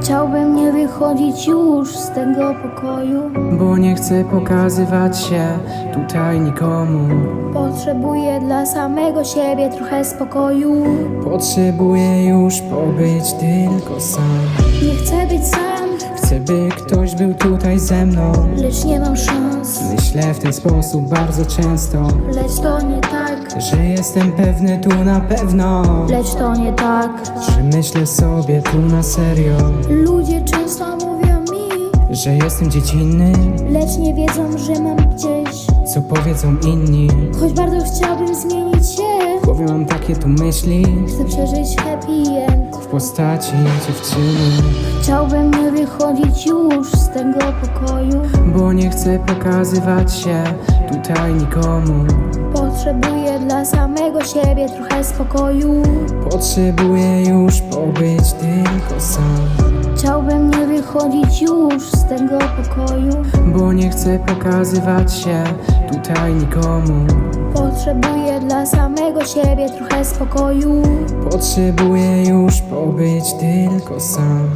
Chciałbym nie wychodzić już z tego pokoju. Bo nie chcę pokazywać się tutaj nikomu Potrzebuję dla samego siebie trochę spokoju. Potrzebuję już pobyć tylko sam Nie chcę być sam, Chcę by ktoś był tutaj ze mną. Lecz nie mam szans. Myślę w ten sposób bardzo często. Lecz to nie tak, Że jestem pewny tu na pewno. Lecz to nie tak. Że myślę sobie tu na serio. Ludzie często mówią mi, Że jestem dziecinny. lecz nie wiedzą, że mam gdzieś. Co powiedzą inni. Choć bardzo chciałbym zmienić się, W głowie mam takie tu myśli. Chcę przeżyć happy end. W postaci dziewczyny. Chciałbym wychodzić już z tego pokoju. Bo nie chcę pokazywać się tutaj nikomu Potrzebuję dla samego siebie trochę spokoju. Potrzebuję już pobyć tylko sam Chciałbym nie wychodzić już z tego pokoju. Bo nie chcę pokazywać się tutaj nikomu Potrzebuję dla samego siebie trochę spokoju. Potrzebuję już pobyć tylko sam